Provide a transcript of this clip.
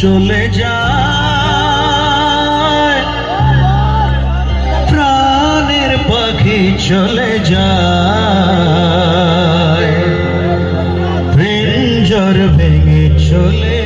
চলে যায়। প্রাণের পাখি চলে যায়। প্রিঞ্জর ভেঙে চলে